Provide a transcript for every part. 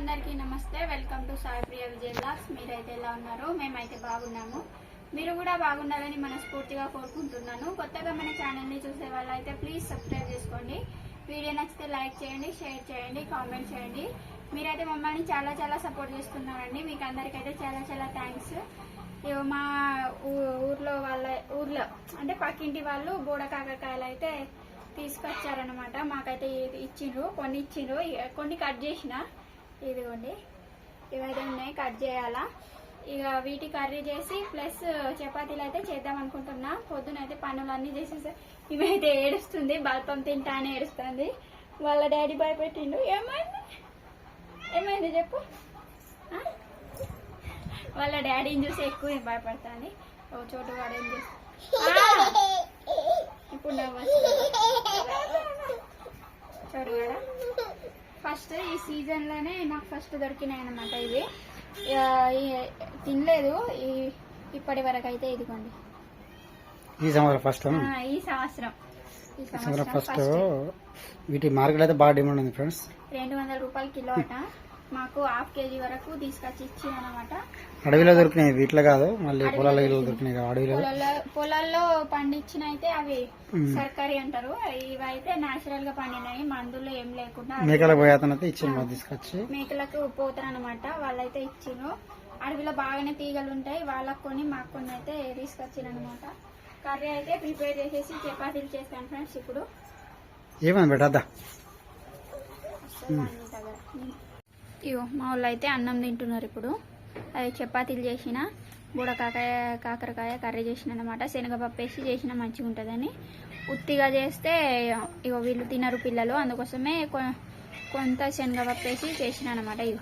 అందరికీ నమస్తే. Welcome to Sai Priya Vijay blogs. మీరైతే ఎలా ఉన్నారు మేమైతే బాగున్నాము. మీరు కూడా బాగుండాలని మనస్ఫూర్తిగా కోరుకుంటున్నాను. కొత్తగా మన ఛానల్ని చూసే వాళ్ళైతే ప్లీజ్ సబ్స్క్రైబ్ చేసుకోండి. వీడియో నచ్చితే లైక్ చేయండి షేర్ చేయండి కామెంట్ చేయండి. మీరైతే మమ్మల్ని చాలా చాలా సపోర్ట్ చేస్తున్నారండి. మీకు అందరికైతే చాలా చాలా థ్యాంక్స్ మా ఊ- ఊర్లో వాళ్ళ ఊర్లో అంటే పక్కింటి వాళ్ళు బోడ కాకరకాయలు అయితే తీసుకొచ్చారనమాట మాకైతే ఇచ్చిండ్రు కొన్ని ఇచ్చిండ్రు కొన్ని కట్ చేసిన. ఇదిగోండి. ఇవైతే ఉన్నాయి కట్ చేయాలా? ఇక వీటి కర్రీ చేసి ప్లస్ చపాతీలు అయితే చేద్దాం అనుకుంటున్నా. పొద్దున అయితే పనులన్నీ చేసేసా ఇవైతే ఏడుస్తుంది బల్పం తింటా అని ఏడుస్తుంది. వాళ్ళ డాడీ భయపెట్టిండు. ఏమైంది? ఏమైంది చెప్పు? వాళ్ళ డాడీని చూసి ఎక్కువ భయపడుతుంది? ఓ చోటు వాడు ఏం ఇప్పుడు నవ్వు చూడు ఫస్ట్ ఈ సీజన్లోనే నాకు ఫస్ట్ దొరికినాయి అనమాట ఇవి తినలేదు. ఈ ఇప్పటి వరకు అయితే ఇదిగోండి. ఈ సంవత్సరం ఫస్ట్ ఈ సంవత్సరం. ఈ ఫస్ట్ వీటి మార్కెట్ అయితే బాగా డిమాండ్ ఉంది ఫ్రెండ్స్ రెండు వందల రూపాయలు కిలో అట. మాకు హాఫ్ కేజీ వరకు తీసుకొచ్చి ఇచ్చిందనమాట అడవిలో దొరికినాయి వీటిలో కాదు. మళ్ళీ పొలాల గిల్లో దొరికినాయి. అడవిలో? పొలాల్లో పొలాల్లో పండించిన అయితే అవి. సర్కారీ అంటారు. ఇవి అయితే నాచురల్గా పండినాయి మందులు ఏం లేకుండా మేకల పోయి అతను అయితే ఇచ్చింది మాకు తీసుకొచ్చి. మేకలకు పోతారనమాట వాళ్ళైతే ఇచ్చిను అడవిలో బాగానే తీగలు ఉంటాయి వాళ్ళకు కొని మాకు కొన్ని అయితే తీసుకొచ్చిరనమాట కర్రీ అయితే ప్రిపేర్ చేసేసి చపాతీలు చేస్తాను ఫ్రెండ్స్ ఇప్పుడు. అన్ని దగ్గర. ఇగో మా వాళ్ళు అయితే అన్నం తింటున్నారు ఇప్పుడు. అది చపాతీలు చేసిన బుడకాకాయ కాకరకాయ కర్రీ చేసిన అనమాట శనగపప్పు వేసి చేసిన మంచిగా ఉంటుందని. ఉత్తిగా చేస్తే ఇగో వీళ్ళు తినరు పిల్లలు. అందుకోసమే కొ- కొంత శనగపప్పు వేసి చేసిన అనమాట ఇగో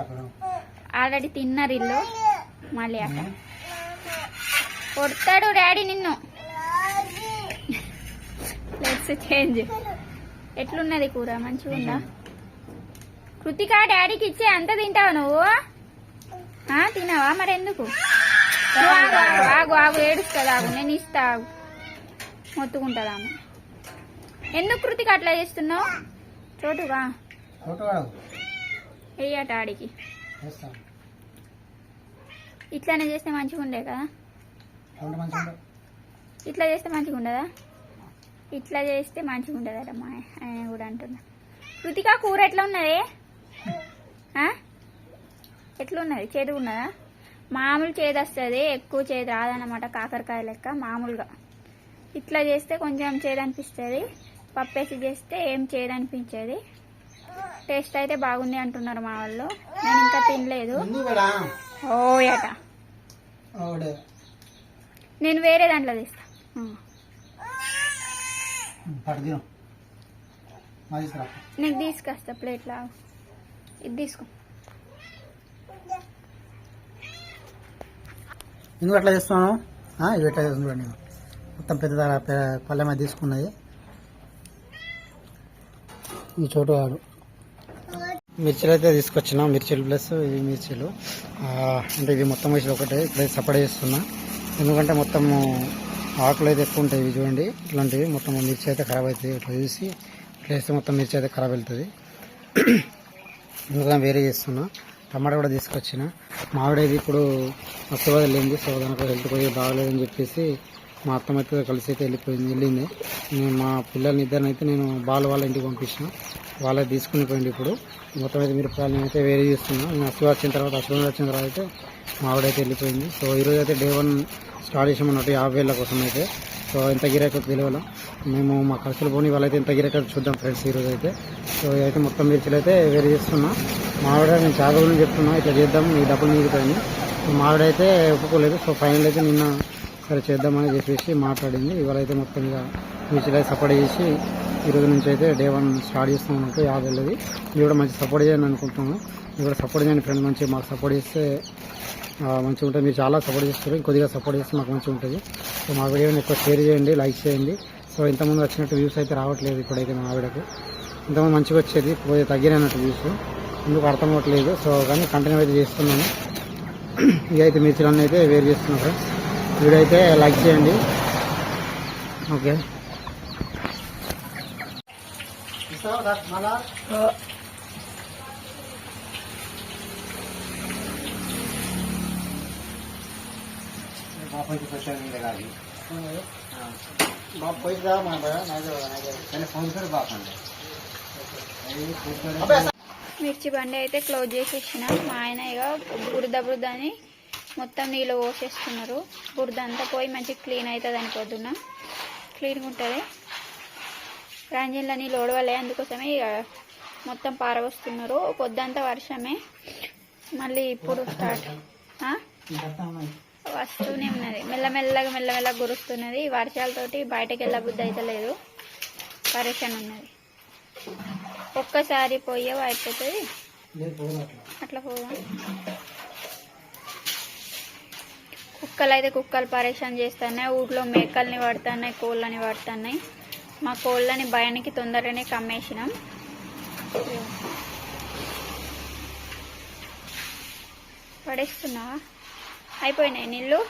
అక్కడ. ఆల్రెడీ తిన్నారు ఇల్లు. మళ్ళీ అట్లా కొడతాడు డాడీ నిన్ను. Let's change. ఎట్లున్నది కూర? మంచిగా ఉందా కృతిక డాడీకి ఇచ్చే అంత తింటావు నువ్వు? తినావా మరి ఎందుకు నువ్వు ఆగు, ఆగు, ఏడుస్తుంది ఆగు నేను ఇస్తా ఆగు. మొత్తుకుంటుంది ఆమె ఎందుకు కృతిక అట్లా చేస్తున్నావు? చోటుగా. వెయ్యట ఆడికి ఇట్లానే చేస్తే మంచిగా ఉండే కదా? ఇట్లా చేస్తే మంచిగా ఉండదా? ఇట్లా చేస్తే మంచిగా ఉండదట మా ఆయన కూడా అంటున్నా. కృతిక కూర ఎట్లా ఉన్నది? ఆ? ఎట్లా ఉన్నది చేదు ఉన్నదా? మామూలు చేదు వస్తుంది ఎక్కువ చేదు రాదన్నమాట కాకరకాయ లెక్క మామూలుగా. ఇట్లా చేస్తే కొంచెం చేదు అనిపిస్తుంది పప్పేసి చేస్తే ఏం చేదు అనిపించేది. టేస్ట్ అయితే బాగుంది అంటున్నారు మా వాళ్ళు. నేను ఇంకా తినలేదు. ఓయట. నేను వేరే దాంట్లో తీస్తా. నీకు తీసుకొస్తా ప్లేట్లో. ఇది తీసుకో. ఎందుకు అట్లా చేస్తున్నాను ఇవి ఎట్లా చేస్తున్నాను నేను మొత్తం పెద్ద పె- పల్లె మీద తీసుకున్నది ఈ చోటు వాడు మిర్చిలు అయితే తీసుకొచ్చిన. మిర్చిలు ప్లస్ ఇవి మిర్చిలు. అంటే ఇవి మొత్తం వేసి ఒకటే. ఇప్పుడే సపరేట్ చేస్తున్నా. ఎందుకంటే మొత్తం ఆకులు అయితే ఎక్కువ ఉంటాయి ఇవి చూడండి. ఇట్లాంటివి మొత్తం మిర్చి అయితే ఖరాబ్ అవుతుంది. ఇట్లా చూసి ఇట్లా వేస్తే మొత్తం మిర్చి అయితే ఖరాబ్ వెళ్తుంది. అందుకని వేరే చేస్తున్నా. టమాటా కూడా తీసుకొచ్చిన. మామిడేది ఇప్పుడు మస్తు వెళ్ళింది. సో దానికి హెల్త్ కొద్దిగా బాగలేదని చెప్పేసి మా అత్తమ్మతో కలిసి అయితే వెళ్ళిపోయింది. వెళ్ళింది. నేను మా పిల్లల్ని ఇద్దరిని అయితే నేను బాల వాళ్ళ ఇంటికి పంపించిన. వాళ్ళే తీసుకుని పోయింది ఇప్పుడు. మొత్తం అయితే మీరు అయితే వేరే చేస్తున్నా. నేను అసలు వచ్చిన తర్వాత అసలు వచ్చిన తర్వాత అయితే మావిడైతే వెళ్ళిపోయింది. సో ఈరోజు అయితే డే వన్ స్టార్ట్ చేసామన్నట్టు యాభై వేల కోసం అయితే సో ఎంత గిరాకీ తెలియాల మేము మా ఖర్చులు పోనీ వాళ్ళైతే ఎంత గిరాకీ చూద్దాం ఫ్రెండ్స్ ఈరోజు అయితే సో అయితే మొత్తం మిర్చిలు అయితే వేరే చేస్తున్నా. మావిడ నేను చాలా రోజులు చెప్తున్నా ఇట్లా చేద్దాం మీ డబ్బులు మిగులుతాయని సో మావిడ అయితే ఒప్పుకోలేదు. సో ఫైనల్ అయితే నిన్న సరే చేద్దామని చెప్పేసి మాట్లాడింది. ఇవాళ అయితే మొత్తం ఇక మిర్చిలు అయితే సపోర్ట్ చేసి ఈ రోజు నుంచి అయితే డే వన్ స్టార్ట్ చేస్తాం అన్నట్టు యాభై వెళ్ళేది మీరు కూడా మంచి సపోర్ట్ చేయండి అనుకుంటున్నాను మీరు కూడా సపోర్ట్ చేయండి ఫ్రెండ్ మంచి మాకు సపోర్ట్ చేస్తే మంచిగా ఉంటుంది. మీరు చాలా సపోర్ట్ చేస్తారు కొద్దిగా సపోర్ట్ చేస్తే మాకు మంచిగా ఉంటుంది. సో మా వీడియోని ఎక్కువ షేర్ చేయండి లైక్ చేయండి. సో ఇంతకుముందు వచ్చినట్టు వ్యూస్ అయితే రావట్లేదు ఇప్పుడైతే మా ఆవిడకు. ఇంతమంది మంచిగా వచ్చేది కొద్దిగా తగ్గినట్టు వ్యూస్ ఎందుకు అర్థం అవ్వట్లేదు. సో కానీ కంటిన్యూ అయితే చేస్తున్నాను. ఇదైతే అయితే మిర్చిలన్నీ అయితే వేరు చేస్తున్నాను ఫ్రెండ్స్ వీడియో అయితే లైక్ చేయండి. ఓకే. so, మిర్చి బండి అయితే క్లోజ్ చేసేసిన. మా ఆయన ఇక బురద బురద అని మొత్తం నీళ్ళు పోసేస్తున్నారు. బురద అంతా పోయి మంచి క్లీన్ అవుతుంది అని పొద్దున్న. క్లీన్గా ఉంటుంది. రంజన్లో నీళ్ళు ఓడవలే అందుకోసమే ఇక మొత్తం పారవస్తున్నారు పొద్దంతా వర్షమే. మళ్ళీ ఇప్పుడు స్టార్ట్? వస్తూనే ఉన్నది. మెల్లమెల్లగా మెల్లమెల్లగా గురుస్తున్నది వర్షాలతోటి బయటకు వెళ్ళ బుద్ధి అయితే లేదు. పరేషన్ ఉన్నది. ఒక్కసారి పోయే అయిపోతుంది. అట్లా. పోదాం కుక్కలు అయితే కుక్కలు పరేషాన్ చేస్తున్నాయి. ఊర్లో మేకల్ని పడుతున్నాయి కోళ్ళని పడుతున్నాయి. మా కోళ్ళని భయానికి తొందరనే కమ్మేసినాం. పడేస్తున్నావా? అయిపోయినాయి నీళ్ళు?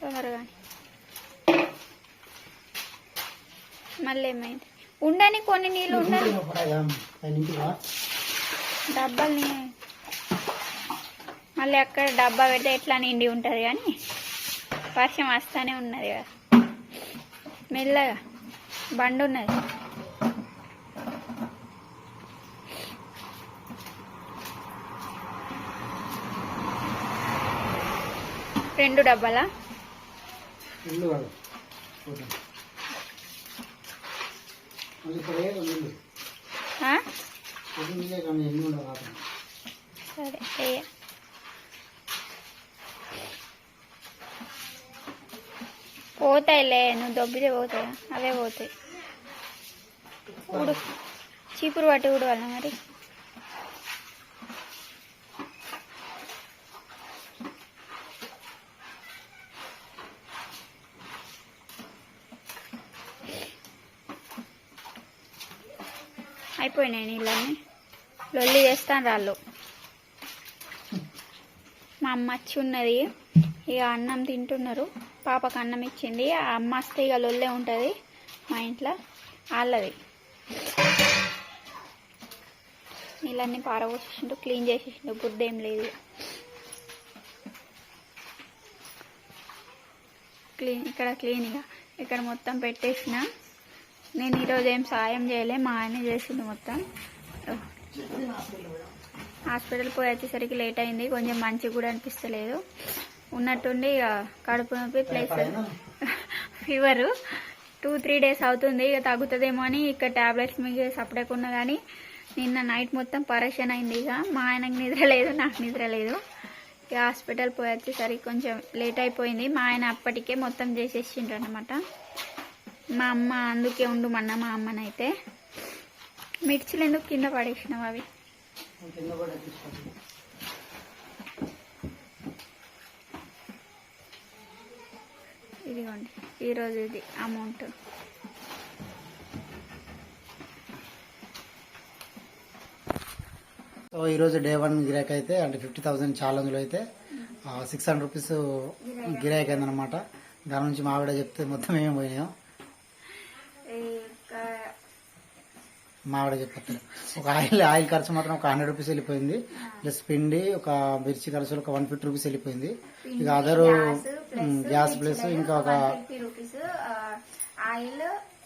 తొందరగా మళ్ళీ ఏమైంది? ఉండని కొన్ని నీళ్ళు ఉండని ఇంటికి మళ్ళీ అక్కడ డబ్బా పెడితే ఎట్లా నిండి ఉంటుంది కానీ వర్షం వస్తానే ఉన్నది కదా. మెల్లగా బండి ఉన్నది. రెండు డబ్బాలా? ఇల్లు కాదు చూద్దాం. మళ్ళీ ఇక్కడ లేదు ఇల్లు ఆ? పొద్దున్నే కానీ ఎన్ని ఉండదు రాత్రి సరే వేయ పోతాయిలే నువ్వు దొబ్బితే పోతాయి? అవే పోతాయి. ఊడు చీపురు పట్టి ఊడవాలా మరి? అయిపోయినాయి నీళ్ళన్నీ. లొల్లి చేస్తాను రాళ్ళు మా అమ్మ వచ్చి ఉన్నది. ఇక అన్నం తింటున్నారు. పాపకు అన్నం ఇచ్చింది. ఆ అమ్మ వస్తే ఇక లొల్లే ఉంటుంది మా ఇంట్లో. వాళ్ళది నీళ్ళన్నీ పారబోసేసిండు క్లీన్ చేసేసిండు. బుద్ధి ఏం లేదు. క్లీన్ ఇక్కడ క్లీన్ ఇక ఇక్కడ మొత్తం పెట్టేసిన. నేను ఈరోజు ఏం సాయం చేయలే మా ఆయన చేసిండు మొత్తం. హాస్పిటల్ పోయి? వచ్చేసరికి లేట్ అయింది. కొంచెం మంచిగా కూడా అనిపిస్తలేదు. ఉన్నట్టుండి ఇక కడుపు నొప్పి plus fever. Two three days అవుతుంది ఇక తగ్గుతుందేమో అని ఇక్కడ టాబ్లెట్స్ మీకు సపరేట్ కానీ నిన్న నైట్ మొత్తం పరేషన్ అయింది ఇక. మా ఆయనకు నిద్ర లేదు నాకు నిద్ర లేదు. ఇక హాస్పిటల్ పోయి వచ్చేసరికి కొంచెం లేట్ అయిపోయింది. మా ఆయన అప్పటికే మొత్తం చేసేసిండ్రు అనమాట మా అమ్మ అందుకే ఉండుమన్నా మా అమ్మనైతే. మిర్చిలు ఎందుకు కింద పడేసినావు అవి కింద కూడా తీసుకోండి ఇదిగోండి ఈరోజు ఇది అమౌంట్ సో ఈరోజు డే వన్ గిరాక్ అయితే అంటే ఫిఫ్టీ థౌసండ్ ఛాలెంజ్లో అయితే సిక్స్ హండ్రెడ్ రూపీస్ గిరాక్ అయిందనమాట దాని నుంచి మా ఆవిడ చెప్తే మొత్తం ఏమేమి పోయినాయో. మా ఆవిడ చెప్పారు ఒక ఆయిల్ ఆయిల్ ఖర్చు మాత్రం ఒక హండ్రెడ్ రూపీస్ వెళ్ళిపోయింది. ప్లస్ పిండి ఒక మిర్చి ఖర్చులు ఒక వన్ ఫిఫ్టీ రూపీస్ వెళ్ళిపోయింది. ఇక అదరు గ్యాస్ ప్లస్ ఇంకా ఒక fifty rupees oil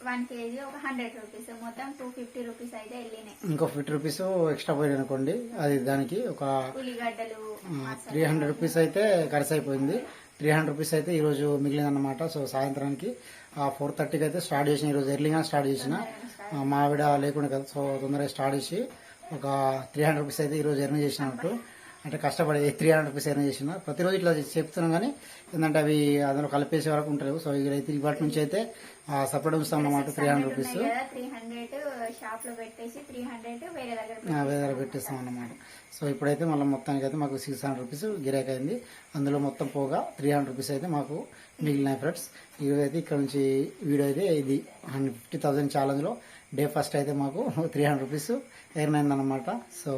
one KG ఒక హండ్రెడ్ రూపీస్ మొత్తం టూ ఫిఫ్టీ రూపీస్ అయితే వెళ్ళినాయి. ఇంకో ఫిఫ్టీ రూపీస్ ఎక్స్ట్రా పోయింది అనుకోండి అది దానికి ఒక ఉల్లిగడ్డలు త్రీ హండ్రెడ్ రూపీస్ అయితే ఖర్చు అయిపోయింది త్రీ హండ్రెడ్ రూపీస్ అయితే ఈరోజు మిగిలిందన్నమాట. సో సాయంత్రానికి ఫోర్ థర్టీకి అయితే స్టార్ట్ చేసిన ఈరోజు ఎర్లీగా స్టార్ట్ చేసిన. ఆ, మా ఆవిడ లేకుండా కదా సో తొందరగా స్టార్ట్ చేసి ఒక త్రీ హండ్రెడ్ రూపీస్ అయితే ఈరోజు ఎర్న్ చేసినట్టు. అంటే కష్టపడి త్రీ హండ్రెడ్ రూపీస్ ఎర్న్ చేసిన. ప్రతిరోజు ఇట్లా చెప్తున్నాం కానీ ఏంటంటే అవి అందులో కలిపేసే వరకు ఉంటారు. సో ఇదైతే ఇవాటి నుంచి అయితే సపరేట్ ఉంచుతాం అన్నమాట త్రీ హండ్రెడ్ రూపీస్ వేరే దగ్గర పెట్టేస్తాం అన్నమాట. సో ఇప్పుడైతే మళ్ళీ మొత్తానికి అయితే మాకు సిక్స్ హండ్రెడ్ రూపీస్ గిరాక్ అయింది. అందులో మొత్తం పోగా త్రీ హండ్రెడ్ రూపీస్ అయితే మాకు మిగిలినాయి ఫ్రెండ్స్ ఈరోజు అయితే ఇక్కడ నుంచి వీడియో అయితే ఇది హండ్రెడ్ ఫిఫ్టీ థౌసండ్ ఛాలెంజ్లో డే ఫస్ట్ అయితే మాకు త్రీ హండ్రెడ్ రూపీస్ ఎర్న్ అయిందన్నమాట. సో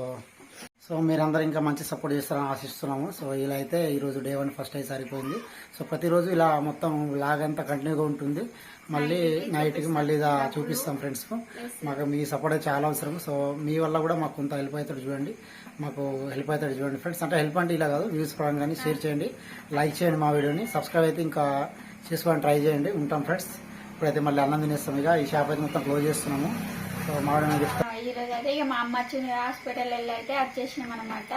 సో మీరందరూ ఇంకా మంచి సపోర్ట్ చేస్తారని ఆశిస్తున్నాము. సో ఇలా అయితే ఈరోజు డే వన్ ఫస్ట్ అయితే సరిపోయింది. సో ప్రతిరోజు ఇలా మొత్తం లాగ్ అంతా కంటిన్యూగా ఉంటుంది. మళ్ళీ నైట్కి మళ్ళీ ఇలా చూపిస్తాం ఫ్రెండ్స్కు మాకు మీ సపోర్ట్ అయితే చాలా అవసరం. సో మీ వల్ల కూడా మాకు కొంత హెల్ప్ అవుతాడు చూడండి. మాకు హెల్ప్ అవుతాడు చూడండి ఫ్రెండ్స్ అంటే హెల్ప్ అంటే ఇలా కాదు వ్యూస్ పరంగా కానీ షేర్ చేయండి. లైక్ చేయండి మా వీడియోని సబ్స్క్రైబ్ అయితే ఇంకా చేసుకోవడానికి ట్రై చేయండి. ఉంటాం ఫ్రెండ్స్ ఇప్పుడైతే మళ్ళీ అన్నం తినేస్తాం ఇక. ఈ షాప్ అయితే మొత్తం క్లోజ్ చేస్తున్నాము. సో ఈ రోజు అయితే ఇక మా అమ్మ వచ్చింది హాస్పిటల్ వెళ్ళి అయితే వచ్చేసినాం అనమాట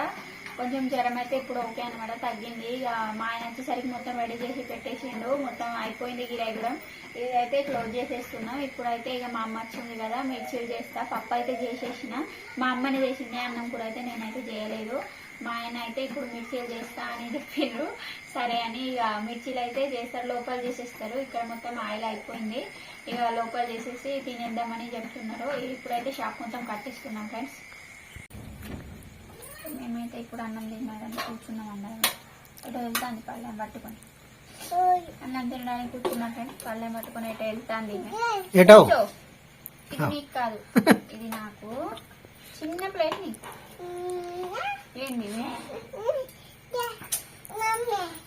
కొంచెం జ్వరం అయితే ఇప్పుడు ఓకే అనమాట తగ్గింది. ఇక మా ఆయన వచ్చేసరికి మొత్తం రెడీ చేసి పెట్టేసిండు. మొత్తం అయిపోయింది గిరాయిగూడెం ఇదైతే క్లోజ్ చేసేస్తున్నాం ఇప్పుడైతే ఇక మా అమ్మ వచ్చింది కదా మిర్చీలు చేస్తా పప్పు అయితే చేసేసిన. మా అమ్మని చేసింది అన్నం కూడా అయితే నేనైతే చేయలేదు. మా ఆయన అయితే ఇప్పుడు మిర్చీలు చేస్తా అని చెప్పిండ్రు. సరే అని ఇక మిర్చీలు అయితే చేస్తారు లోపల చేసేస్తారు. ఇక్కడ మొత్తం ఆయిల్ అయిపోయింది. ఇక లోపల చేసేసి తినేద్దామని చెప్తున్నారు. ఇప్పుడైతే షాప్ మొత్తం కట్టిస్తున్నాం ఫ్రెండ్స్. మేమైతే ఇప్పుడు అన్నం తినడానికి కూర్చున్నాం అందరం. ఇటు వెళ్తాంది పళ్ళెం పట్టుకొని? అన్నం తినడానికి కూర్చున్నాం ఫ్రెండ్స్. పళ్ళెం పట్టుకొని ఇటు వెళ్తాంది. ఇది నీకు కాదు. ఇది నాకు. చిన్న ప్లేట్ నీకు?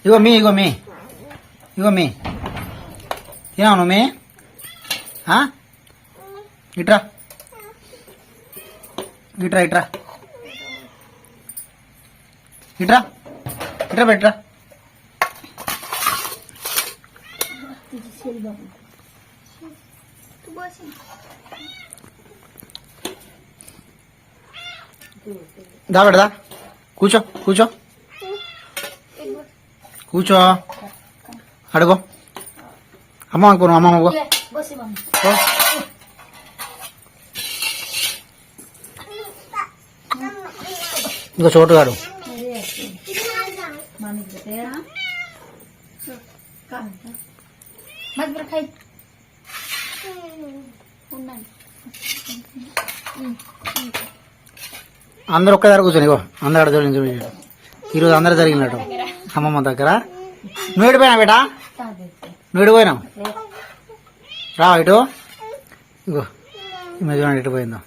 ఇగో మీ ఇగో మీ. ఇగో మీ. తినావు మీ? ఇట్రా. ఇట్రా ఇట్రా. ఇట్రా. ఇట్రా ఇట్రా Thank you. దా బెడదా కూర్చో కూర్చో. కూర్చో. అడుగో. అమ్మ అనుకో అమ్మ అనుకో. ఇంకో మధ్య ఖాయి ఉండండి అందరు ఒక్కదారు కూర్చొని ఇగో అందరు అక్కడ చూడండి ఈరోజు అందరు జరిగినట్టు. అమ్మమ్మ దగ్గర. నువ్వు ఎడిపోయినా బేటా? నువ్వు ఎడిపోయినావు రా ఇటు. ఇగో ఈమె చూడండి ఇటు పోయిందా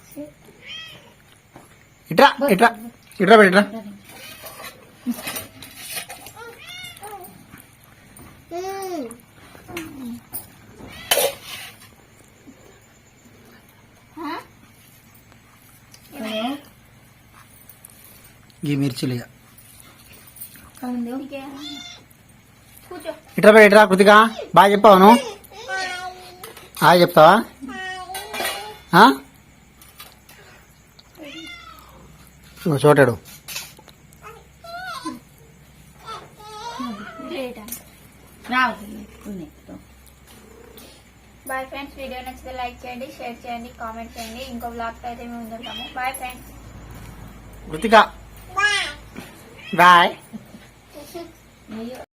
ఇట్రా ఇట్రా ఇట్రా బేట ఇట్రా. ఈ మిర్చిలు ఇక ఇట్రా బేట ఇట్రా కృతిక బాగా చెప్పావు నువ్వు. ఆ? చెప్తావా చోటాడు బాయ్ ఫ్రెండ్స్ వీడియో నచ్చితే లైక్ చేయండి షేర్ చేయండి కామెంట్ చేయండి. ఇంకో బ్లాగ్ అయితే మేము ముందుంటాము బాయ్ ఫ్రెండ్స్ కృతిక. బాయ్